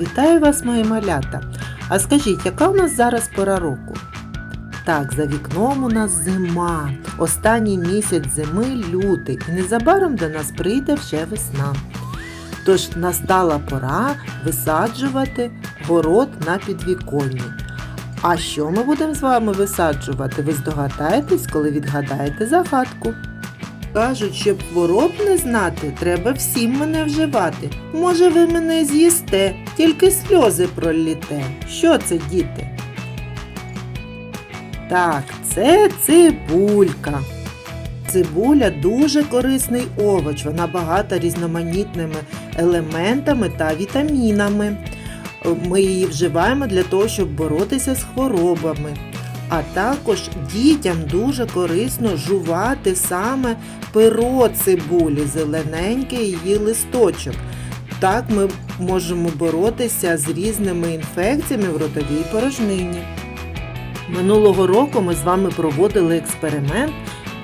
Вітаю вас, мої малята! А скажіть, яка у нас зараз пора року? Так, за вікном у нас зима. Останній місяць зими лютий, і незабаром до нас прийде вже весна. Тож настала пора висаджувати город на підвіконні. А що ми будемо з вами висаджувати? Ви здогадаєтесь, коли відгадаєте загадку. Кажуть, щоб хвороб не знати, треба всім мене вживати. Може, ви мене з'їсте, тільки сльози проліте. Що це, діти? Так, це цибулька. Цибуля дуже корисний овоч, вона багата різноманітними елементами та вітамінами. Ми її вживаємо для того, щоб боротися з хворобами. А також дітям дуже корисно жувати саме перо цибулі, зелененький її листочок. Так ми можемо боротися з різними інфекціями в ротовій порожнині. Минулого року ми з вами проводили експеримент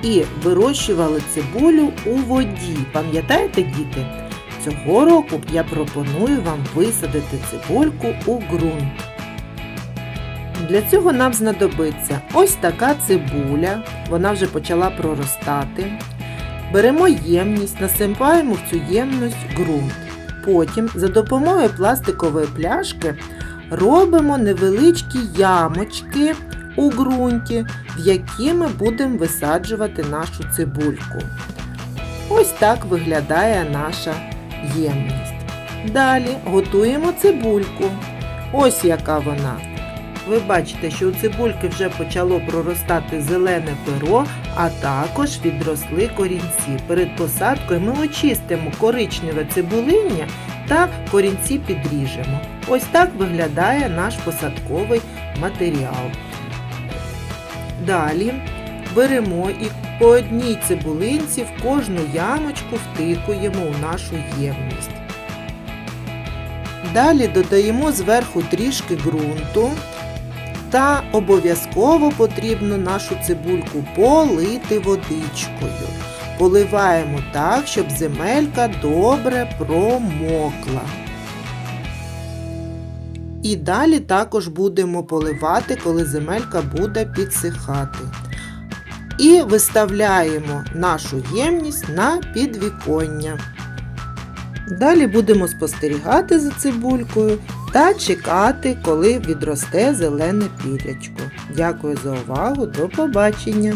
і вирощували цибулю у воді. Пам'ятаєте, діти? Цього року я пропоную вам висадити цибульку у ґрунт. Для цього нам знадобиться ось така цибуля, вона вже почала проростати. Беремо ємність, насипаємо в цю ємність ґрунт. Потім за допомогою пластикової пляшки робимо невеличкі ямочки у ґрунті, в які ми будемо висаджувати нашу цибульку. Ось так виглядає наша ємність. Далі готуємо цибульку. Ось яка вона. Ви бачите, що у цибульки вже почало проростати зелене перо, а також відросли корінці. Перед посадкою ми очистимо коричневе цибулиння та корінці підріжемо. Ось так виглядає наш посадковий матеріал. Далі беремо і по одній цибулинці в кожну ямочку втикуємо у нашу ємність. Далі додаємо зверху трішки ґрунту та обов'язково потрібно нашу цибульку полити водичкою. Поливаємо так, щоб земелька добре промокла. І далі також будемо поливати, коли земелька буде підсихати. І виставляємо нашу ємність на підвіконня. Далі будемо спостерігати за цибулькою та чекати, коли відросте зелене пірячко. Дякую за увагу, до побачення!